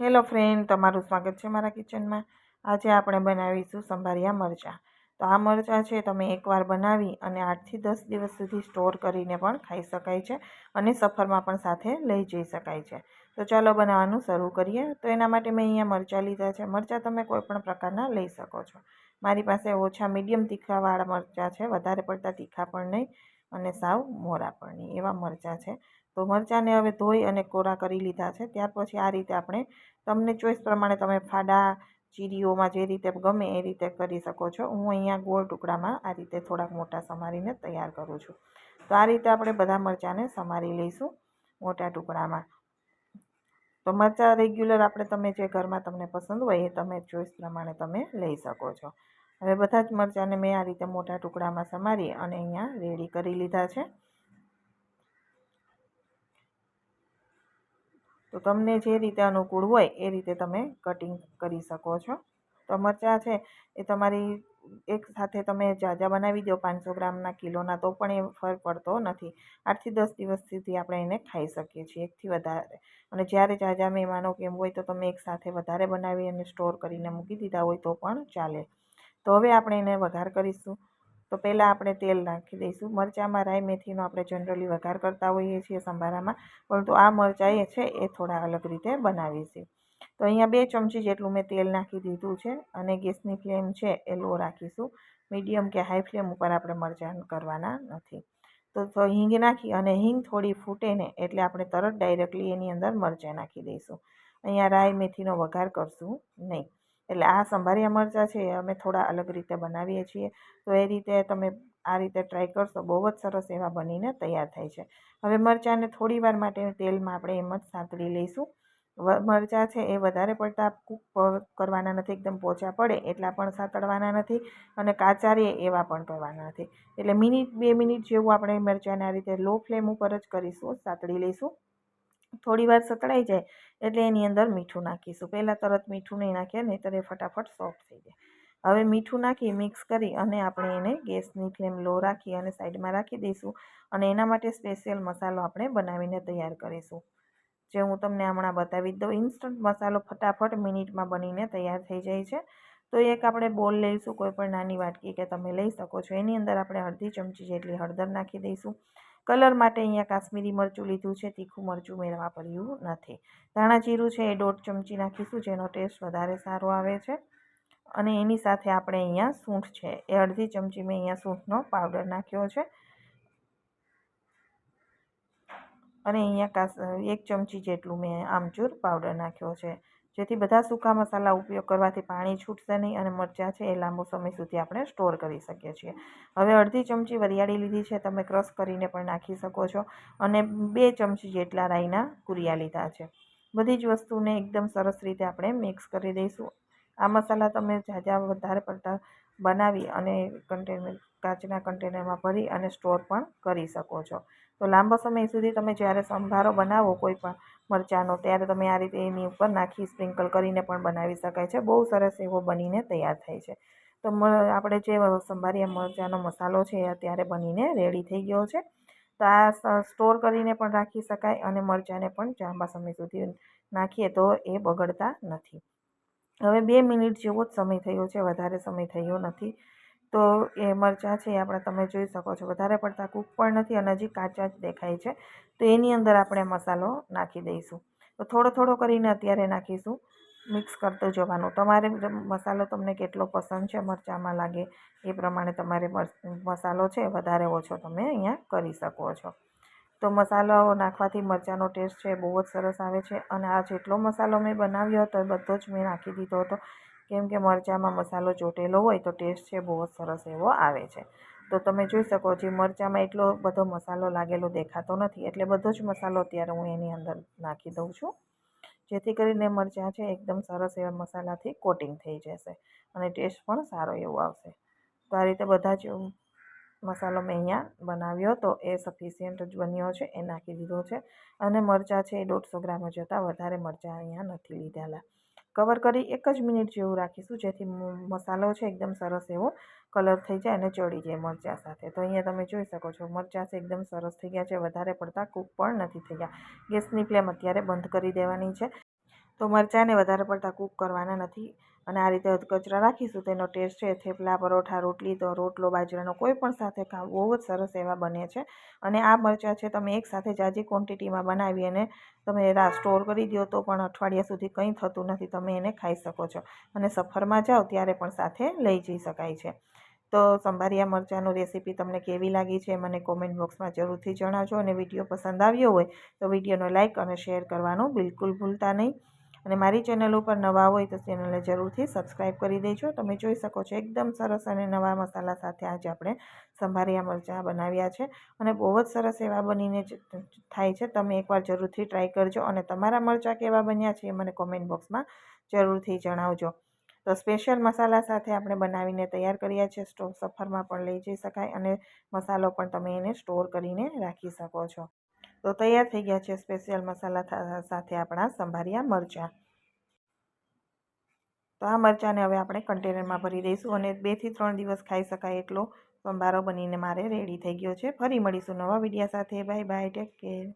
Hello friend, તમારું સ્વાગત છે મારા કિચનમાં. આજે આપણે બનાવીશું સંભારિયા મરચાં. તો આ મરચાં છે તમે એકવાર બનાવી અને આઠથી દસ દિવસ સુધી સ્ટોર કરીને પણ ખાઈ શકાય છે અને સફરમાં પણ સાથે લઈ જઈ શકાય છે. તો ચાલો બનાવવાનું શરૂ કરીએ. તો એના માટે મેં અહીંયા મરચાં લીધા છે. મરચાં તમે કોઈપણ પ્રકારના લઈ શકો છો. મારી પાસે ઓછા મીડિયમ તીખાવાળા મરચાં છે. વધારે પડતા તીખા પણ નહીં. અને સાવ મોરા પણ એવા મરચાં છે. તો મરચાંને હવે ધોઈ અને કોરા કરી લીધા છે. ત્યાર પછી આ રીતે આપણે તમને ચોઈસ પ્રમાણે તમે ફાડા, ચીરીઓમાં જે રીતે ગમે એ રીતે કરી શકો છો. હું અહીંયા ગોળ ટુકડામાં આ રીતે થોડાક મોટા સમારીને તૈયાર કરું છું. તો આ રીતે આપણે બધા મરચાંને સમારી લઈશું મોટા ટુકડામાં. તો મરચાં રેગ્યુલર આપણે તમે જે ઘરમાં તમને પસંદ હોય એ તમે ચોઈસ પ્રમાણે તમે લઈ શકો છો. હવે બધા જ મરચાંને મેં આ રીતે મોટા ટુકડામાં સમારી અને અહીંયા રેડી કરી લીધા છે. તો તમને જે રીતે અનુકૂળ હોય એ રીતે તમે કટિંગ કરી શકો છો. તો મરચાં છે એ તમારી એક સાથે તમે જાજા બનાવી દો, પાંચસો ગ્રામના કિલોના, તો પણ એ ફર પડતો નથી. આઠથી દસ દિવસ સુધી આપણે એને ખાઈ શકીએ છીએ, એકથી વધારે. અને જ્યારે જાજા મહેમાનો કેમ હોય તો તમે એક સાથે વધારે બનાવી અને સ્ટોર કરીને મૂકી દીધા હોય તો પણ ચાલે. તો હવે આપણે એને વઘાર કરીશું. તો પહેલાં આપણે તેલ નાખી દઈશું. મરચાંમાં રાઈ મેથીનો આપણે જનરલી વઘાર કરતા હોઈએ છીએ સંભારામાં. પરંતુ આ મરચાં એ છે એ થોડા અલગ રીતે બનાવીશું તો અહીંયા બે ચમચી જેટલું મેં તેલ નાખી દીધું છે અને ગેસની ફ્લેમ છે એ લો રાખીશું. મીડિયમ કે હાઈ ફ્લેમ ઉપર આપણે મરચાં કરવાના નથી. તો હિંગ નાખી અને હિંગ થોડી ફૂટે ને એટલે આપણે તરત ડાયરેક્ટલી એની અંદર મરચાં નાખી દઈશું. અહીંયા રાઈ મેથીનો વઘાર કરશું નહીં. એટલે આ સંભારિયા મરચાં છે એ અમે થોડા અલગ રીતે બનાવીએ છીએ. તો એ રીતે તમે આ રીતે ટ્રાય કરશો, બહુ જ સરસ એવા બનીને તૈયાર થાય છે. હવે મરચાંને થોડી વાર માટે તેલમાં આપણે એમ જ સાંતળી લઈશું. મરચાં છે એ વધારે પડતા કૂક કરવાના નથી, એકદમ પોચા પડે એટલા પણ સાંતળવાના નથી અને કાચા રહે એવા પણ કરવાના નથી. એટલે મિનિટ, બે મિનિટ જેવું આપણે મરચાંને આ રીતે લો ફ્લેમ ઉપર જ કરીશું, સાંતળી લઈશું. થોડી વાર સતળાઈ જાય એટલે એની અંદર મીઠું નાખીશું. પહેલાં તરત મીઠું નહીં નાખીએ, નહીંતર એ ફટાફટ સોફ્ટ થઈ જાય. હવે મીઠું નાખી મિક્સ કરી અને આપણે એને ગેસની ફ્લેમ લો રાખી અને સાઈડમાં રાખી દઈશું અને એના માટે સ્પેશિયલ મસાલો આપણે બનાવીને તૈયાર કરીશું. જે હું તમને હમણાં બતાવી દઉં ઇન્સ્ટન્ટ મસાલો ફટાફટ મિનિટમાં બનીને તૈયાર થઈ જાય છે. તો એક આપણે બોલ લઈશું, કોઈ પણ નાની વાટકી કે તમે લઈ શકો છો. એની અંદર આપણે અડધી ચમચી જેટલી હળદર નાખી દઈશું. કલર માટે અહીંયા કાશ્મીરી મરચું લીધું છે. તીખું મરચું મેળવા વાપર્યું નથી. ધાણા જીરું છે એ દોઢ ચમચી નાખીશું, જેનો ટેસ્ટ વધારે સારો આવે છે. અને એની સાથે આપણે અહીંયા સૂંઠ છે. એ અડધી ચમચી મેં અહીંયા સૂંઠનો પાવડર નાખ્યો છે. અને અહીંયા એક ચમચી જેટલું મેં આમચૂર પાવડર નાખ્યો છે. જેથી બધા સૂકા મસાલા ઉપયોગ કરવાથી પાણી છૂટશે નહીં અને મરચાં છે એ લાંબો સમય સુધી આપણે સ્ટોર કરી શકીએ છીએ. હવે અડધી ચમચી વરિયાળી લીધી છે, તમે ક્રશ કરીને પણ નાખી શકો છો અને બે ચમચી જેટલા રાઈના કુરિયા લીધા છે. બધી જ વસ્તુને એકદમ સરસ રીતે આપણે મિક્સ કરી દઈશું. આ મસાલા તમે ઝાઝા વધારે પડતા બનાવી અને કન્ટેનર, કાચના કન્ટેનરમાં ભરી અને સ્ટોર પણ કરી શકો છો. તો લાંબા સમય સુધી તમે જ્યારે સંભારો બનાવો કોઈ પણ મરચાંનો, ત્યારે તમે આ રીતે એની ઉપર નાખી સ્પ્રિંકલ કરીને પણ બનાવી શકાય છે. બહુ સરસ એવો બનીને તૈયાર થાય છે. તો આપણે જે સંભારી મરચાંનો મસાલો છે એ અત્યારે બનીને રેડી થઈ ગયો છે. તો આ સ્ટોર કરીને પણ રાખી શકાય અને મરચાંને પણ લાંબા સમય સુધી નાખીએ તો એ બગડતા નથી. હવે બે મિનિટ જેવો જ સમય થયો છે, વધારે સમય થયો નથી. તો એ મરચાં છે એ આપણે તમે જોઈ શકો છો. વધારે પડતા કૂક પણ નથી અને હજી કાચા જ દેખાય છે. તો એની અંદર આપણે મસાલો નાખી દઈશું. તો થોડો થોડો કરીને અત્યારે નાખીશું. મિક્સ કરતું જવાનું. તમારે મસાલો તમને કેટલો પસંદ છે, મરચાંમાં લાગે એ પ્રમાણે તમારે મસાલો છે વધારે ઓછો તમે અહીંયા કરી શકો છો. તો મસાલો નાખવાથી મરચાંનો ટેસ્ટ છે બહુ જ સરસ આવે છે. અને આ જેટલો મસાલો મેં બનાવ્યો હતો એ બધો જ મેં નાખી દીધો હતો. કેમ કે મરચાંમાં મસાલો ચોટેલો હોય તો ટેસ્ટ છે, બહુ જ સરસ એવો આવે છે. તો તમે જોઈ શકો છો મરચાંમાં એટલો બધો મસાલો લાગેલો દેખાતો નથી, એટલે બધો જ મસાલો અત્યારે હું એની અંદર નાખી દઉં છું. જેથી કરીને મરચાં છે, એકદમ સરસ એવા મસાલાથી કોટિંગ થઈ જશે અને ટેસ્ટ પણ સારો એવો આવશે. તો આ રીતે બધા જ મસાલો મેં અહીંયા બનાવ્યો હતો એ સફિશિયન્ટ જ બન્યો છે, એ નાખી દીધો છે. અને મરચાં છે એ દોઢસો ગ્રામ જ હતા, વધારે મરચાં અહીંયા નથી લીધેલા. કવર કરી એક જ મિનિટ જેવું રાખીશું, જેથી મસાલો છે એકદમ સરસ એવો કલર થઈ જાય અને ચડી જાય મરચાં સાથે. તો અહીંયા તમે જોઈ શકો છો, મરચાં છે એકદમ સરસ થઈ ગયા છે, વધારે પડતા કૂક પણ નથી થઈ ગયા. ગેસની ફ્લેમ અત્યારે બંધ કરી દેવાની છે. તો મરચાંને વધારે પડતા કૂક કરવાના નથી. અને આ રીતે અધકચરા રાખીશું. તેનો ટેસ્ટ છે થેપલા, પરોઠા, રોટલી, તો રોટલો, બાજરાનો કોઈ પણ સાથે ખાવ, બહુ જ સરસ એવા બને છે. અને આ મરચાં છે તમે એકસાથે જાજી ક્વોન્ટિટીમાં બનાવી અને તમે સ્ટોર કરી દો તો પણ અઠવાડિયા સુધી કંઈ થતું નથી. તમે એને ખાઈ શકો છો. અને સફરમાં જાઓ ત્યારે પણ સાથે લઈ જઈ શકાય છે. તો સંભારિયા મરચાંનું રેસીપી તમને કેવી લાગી છે મને કોમેન્ટ બોક્સમાં જરૂરથી જણાવજો. અને વીડિયો પસંદ આવ્યો હોય તો વિડીયોને લાઇક અને શેર કરવાનું બિલકુલ ભૂલતા નહીં. અને મારી ચેનલ ઉપર નવા હોય તો ચેનલને જરૂરથી સબસ્ક્રાઈબ કરી દેજો. તમે જોઈ શકો છો એકદમ સરસ અને નવા મસાલા સાથે આજે આપણે સંભારિયા મરચાં બનાવ્યા છે. અને બહુ જ સરસ એવા બનીને થાય છે. તમે એકવાર જરૂરથી ટ્રાય કરજો અને તમારા મરચાં કેવા બન્યા છે એ મને કોમેન્ટ બોક્સમાં જરૂરથી જણાવજો. તો સ્પેશિયલ મસાલા સાથે આપણે બનાવીને તૈયાર કર્યા છે. સ્ટોવ સફરમાં પણ લઈ જઈ શકાય અને મસાલો પણ તમે એને સ્ટોર કરીને રાખી શકો છો. તો તૈયાર થઈ ગયા છે સ્પેશિયલ મસાલા સાથે આપણા સંભારિયા મરચાં. તો આ મરચાંને હવે આપણે કન્ટેનરમાં ભરી દઈશું અને બેથી ત્રણ દિવસ ખાઈ શકાય એટલો સંભારો બનીને મારે રેડી થઈ ગયો છે. ફરી મળીશું નવા વિડીયા સાથે. Bye bye, take care.